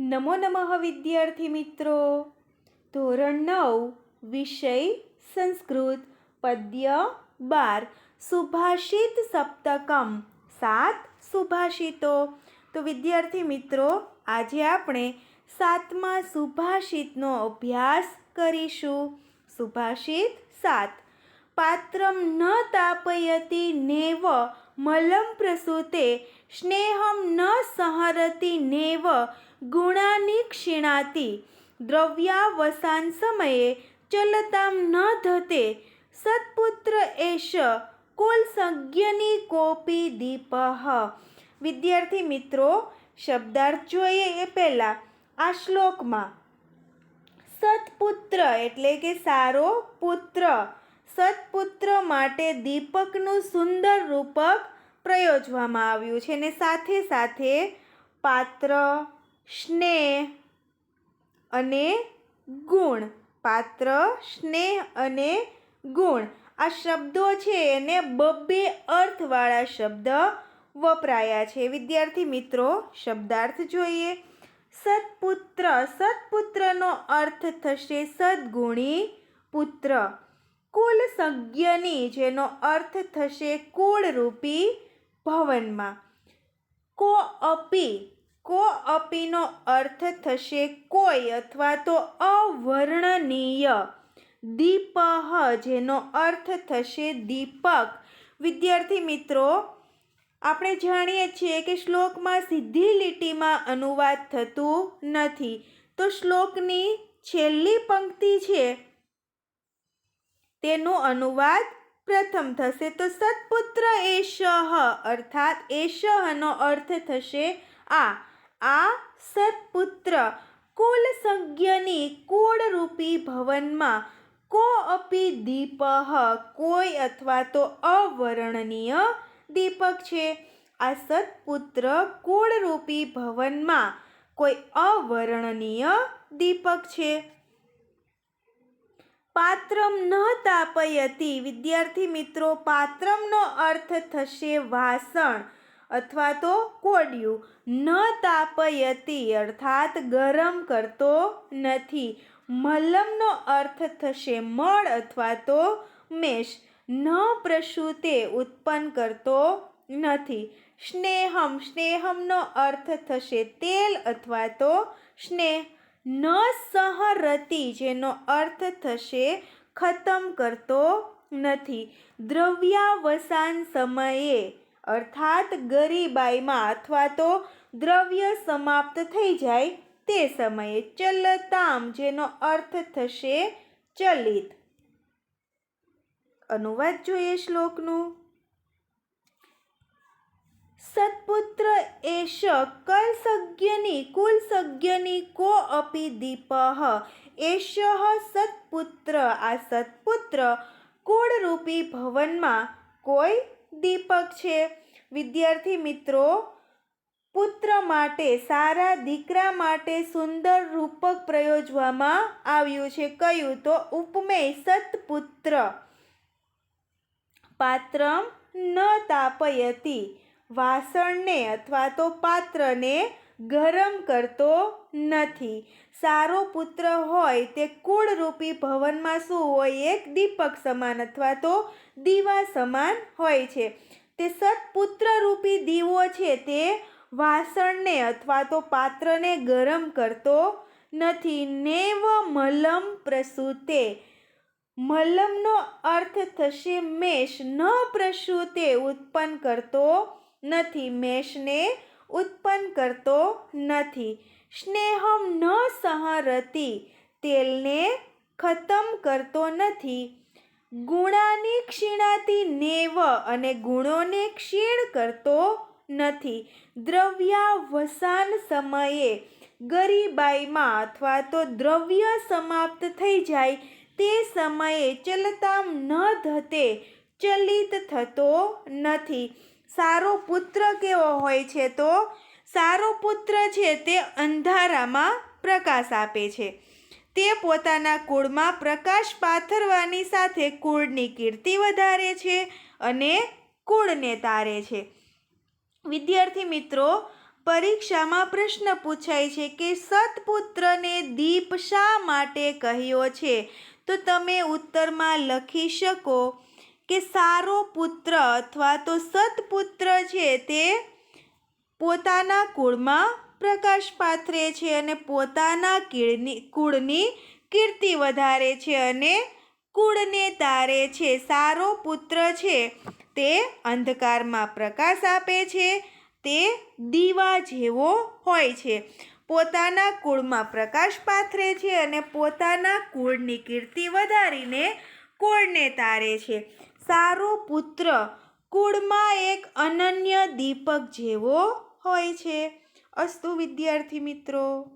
નમો નમઃ વિદ્યાર્થી મિત્રો. ધોરણ નવ, વિષય સંસ્કૃત, પદ્ય બાર, સુભાષિત સપ્તકમ, સાત સુભાષિતો. તો વિદ્યાર્થી મિત્રો, આજે આપણે સાતમા સુભાષિતનો અભ્યાસ કરીશું. સુભાષિત સાત. પાત્રમ ન તાપયતી નેવ, મલમ પ્રસૂતે, સ્નેહમ ન સંહરતિ નેવ ગુણાની ક્ષીણાતી દ્રવ્યાવસાન સમયે ચલતામ ન ધતે. સત્પુત્ર એશ કુલ સંજ્ઞની કોપી દીપ. વિદ્યાર્થી મિત્રો શબ્દાર્થ જોઈએ એ પહેલાં આ શ્લોકમાં સત્પુત્ર એટલે કે સારો પુત્ર, સત્પુત્ર માટે દીપકનું સુંદર રૂપક પ્રયોજવામાં આવ્યું છે અને સાથે સાથે પાત્ર સ્નેહ અને ગુણ. પાત્ર સ્નેહ અને ગુણ. આ શબ્દો છે એને બબ્બે અર્થવાળા શબ્દ વપરાયા છે. વિદ્યાર્થી મિત્રો, શબ્દાર્થ જોઈએ. સત્પુત્ર. સત્પુત્રનો અર્થ થશે સદગુણી પુત્ર. કુલ સંજ્ઞની, જેનો અર્થ થશે કુળરૂપી ભવનમાં. કો અપી કો અપીનો અર્થ થશે કોઈ અથવા તો અવર્ણનીય. દીપહ, જેનો અર્થ થશે દીપક. વિદ્યાર્થી મિત્રો, આપણે જાણીએ છીએ કે શ્લોકમાં સીધી લીટીમાં અનુવાદ થતું નથી. તો શ્લોકની છેલ્લી પંક્તિ છે. તેનો અનુવાદ પ્રથમ થશે તો સત્પુત્ર એશ અર્થાત એશનો અર્થ થશે આ. આ સત્પુત્ર કુલ સંજ્ઞની કુળરૂપી ભવનમાં કો અપી દીપ કોઈ અથવા તો અવર્ણનીય દીપક છે. આ સત્પુત્ર કુળરૂપી ભવનમાં કોઈ અવર્ણનીય દીપક છે. પાત્રમ ન તાપયતી. વિદ્યાર્થી મિત્રો, પાત્રમનો અર્થ થશે વાસણ. અથવા તો કોડિયું. ન તાપયતી અર્થાત ગરમ કરતો નથી. મલમનો અર્થ થશે મળ અથવા તો મેષ. ન પ્રસૂતે ઉત્પન્ન કરતો નથી. સ્નેહમ, સ્નેહમનો અર્થ થશે તેલ અથવા તો સ્નેહ. ન સહરતી, જેનો અર્થ થશે ખતમ કરતો નથી. દ્રવ્યાવસાન સમયે અર્થાત ગરીબાઈમાં અથવા તો દ્રવ્ય સમાપ્ત થઈ જાય તે સમયે ચલતામ, જેનો અર્થ થશે ચલિત. અનુવાદ જોઈએ શ્લોકનું. સત્પુત્ર એષ કલસજ્ઞની કુલસજ્ઞની કો અપી દીપ? એશ સત્પુત્ર આ સત્પુત્ર કુળરૂપી ભવનમાં કોઈ દીપક છે. વિદ્યાર્થી મિત્રો, પુત્ર માટે, સારા દીકરા માટે સુંદર રૂપક પ્રયોજવામાં આવ્યું છે. કયું? તો ઉપમેય સત્પુત્ર. પાત્રમ ન તાપયતી. વાસણને અથવા તો પાત્રને ગરમ કરતો નથી. સારો પુત્ર હોય તે કુળરૂપી ભવનમાં શું હોય? એક દીપક સમાન અથવા તો દીવા સમાન હોય છે. તે સત્પુત્રરૂપી દીવો છે. તે વાસણને અથવા તો પાત્રને ગરમ કરતો નથી. નેવ મલમ પ્રસૂતે. મલમનો અર્થ થશે મેષ. ન પ્રસૂતે ઉત્પન્ન કરતો નથી. મેષને ઉત્પન્ન કરતો નથી. સ્નેહમ ન સહરતી, તેલને ખતમ કરતો નથી. ગુણાની ક્ષીણાતી નેવ અને ગુણોને ક્ષીણ કરતો નથી. દ્રવ્યાવસાન સમયે ગરીબાઈમાં અથવા તો દ્રવ્ય સમાપ્ત થઈ જાય, તે સમયે ચલતામ ન ધતે, ચલિત થતો નથી. સારો પુત્ર કેવો હોય છે તો? સારો પુત્ર છે તે અંધારામાં પ્રકાશ આપે છે. તે પોતાના કુળમાં પ્રકાશ પાથરવાની સાથે કુળની કીર્તિ વધારે છે અને કુળને તારે છે. વિદ્યાર્થી મિત્રો, પરીક્ષામાં પ્રશ્ન પૂછાય છે કે સત્પુત્રને દીપ શા માટે કહ્યો છે? તો તમે ઉત્તરમાં લખી શકો કે સારો પુત્ર અથવા તો સત્પુત્ર છે તે પોતાના કુળમાં પ્રકાશ પાથરે છે અને પોતાના કીળની કુળની કીર્તિ વધારે છે અને કુળને તારે છે. સારો પુત્ર છે તે અંધકારમાં પ્રકાશ આપે છે, તે દીવા જેવો હોય છે. પોતાના કુળમાં પ્રકાશ પાથરે છે અને પોતાના કુળની કીર્તિ વધારીને કુળને તારે છે. સારો પુત્ર કુળમાં એક અનન્ય દીપક જેવો હોય છે. અસ્તુ વિદ્યાર્થી મિત્રો.